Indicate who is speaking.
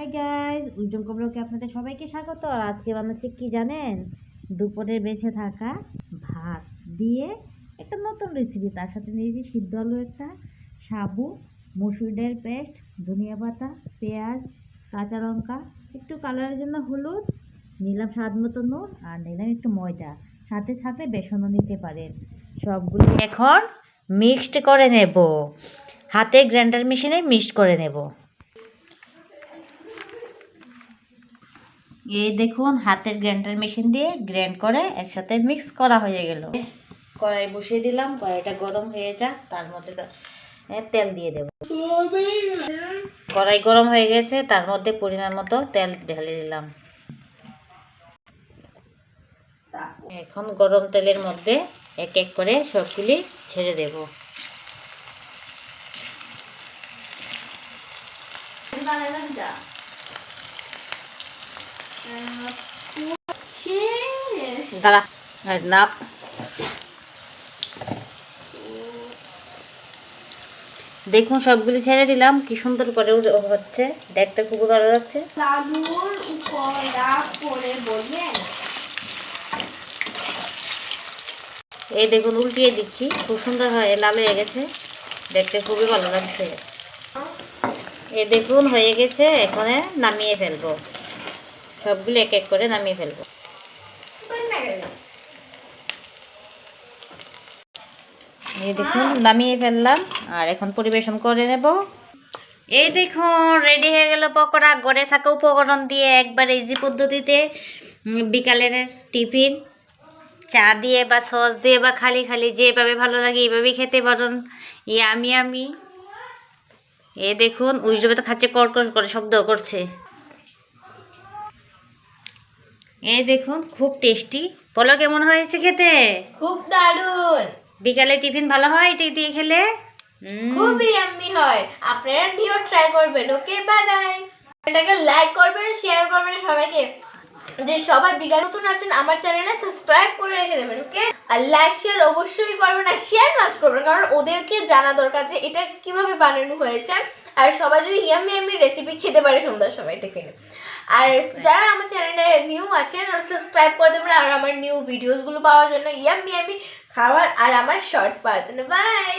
Speaker 1: Hi guys উজ্জ্বল কবলকে আপনাদের সবাইকে স্বাগত। আজকে বানাচ্ছি কি জানেন? দুপুরে বেঁচে থাকা ভাত দিয়ে একটা নতুন রেসিপি তার সাথে নিয়েছি সিদ্ধ আলু একটা, সাবু, মসুর ডাল পেস্ট, ধনিয়া পাতা, পেঁয়াজ, কাঁচা লঙ্কা, একটু কালারের জন্য হলুদ, নিলাম স্বাদ মতো নুন, আর নিলাম একটু ময়দা। সাথে সাথে বেসনও নিতে পারেন। সবগুলো এখন মিক্সড করে নেব। হাতে গ্রাইন্ডার মেশিনে মিক্সড করে নেব। এই দেখুন, হাতের গ্রাইন্ডার মেশিন দিয়ে গ্রাইন্ড করে একসাথে মিক্স করা হয়ে গেল। কড়াই বসিয়ে দিলাম, কড়াইটা গরম হয়ে যাক, তার মধ্যে তেল দিয়ে দেব। কড়াই গরম হয়ে গেছে, তার মধ্যে পরিমাণ মতো তেল ঢেলে দিলাম। এখন গরম তেলের মধ্যে এক এক করে সবগুলি ছেড়ে দেব। দাঁড়া দেখুন সবগুলি ছেড়ে দিলাম। কি সুন্দর করে হচ্ছে। দেখতে খুবই ভালো লাগছে। এই দেখুন উল্টিয়ে দিচ্ছি। খুব সুন্দর হয়ে লাল হয়ে গেছে। দেখতে খুবই ভালো লাগছে। এ দেখুন হয়ে গেছে। এখানে নামিয়ে ফেলব। সবগুলো এক এক করে নামিয়ে ফেলব। এই দেখুন, নামিয়ে ফেললাম, আর এখন পরিবেশন করে নেব। এই দেখুন রেডি হয়ে গেল পকোড়া। গড়ে থাকা উপকরণ দিয়ে একবার ইজি পদ্ধতিতে বিকালের টিফিন। চা দিয়ে বা সস দিয়ে বা খালি খালি যেভাবে ভালো লাগে এইভাবেই খেতে পারেন। ইয়ামি আমি আমি এ দেখুন উইজবে তো খাচ্ছে কড়কড় করে শব্দ করছে। এই দেখুন খুব টেস্টি বলো কেমন হয়েছে খেতে?
Speaker 2: খুব দারুণ।
Speaker 1: বিকালে টিফিন ভালো হয় এটি দিয়ে খেলে?
Speaker 2: খুবই ইয়াম্মি হয়। আপনারা নিয়েও ট্রাই করবেন। ওকে বাই বাই এটাকে লাইক করবেন শেয়ার করবেন সবাইকে। যে সবাই বিকাল নতুন আছেন আমার চ্যানেলে সাবস্ক্রাইব করে রেখে দেবেন ওকে আর লাইক শেয়ার অবশ্যই করবেন আর শেয়ার মাস্ট করবেন কারণ ওদেরকে জানা দরকার যে এটা কীভাবে বানানো হয়েছে। আর সবাই যদি ইয়ামি ইয়ামি রেসিপি খেতে পারে সন্ধ্যার সময় টিফিনে আর যারা আমার চ্যানেলে নিউ আছেন আর সাবস্ক্রাইব করে দেবেন আর আমার নিউ ভিডিওসগুলো পাওয়ার জন্য ইয়ামি ইয়ামি খাওয়ার আর আমার শর্টস পাওয়ার জন্য। বাই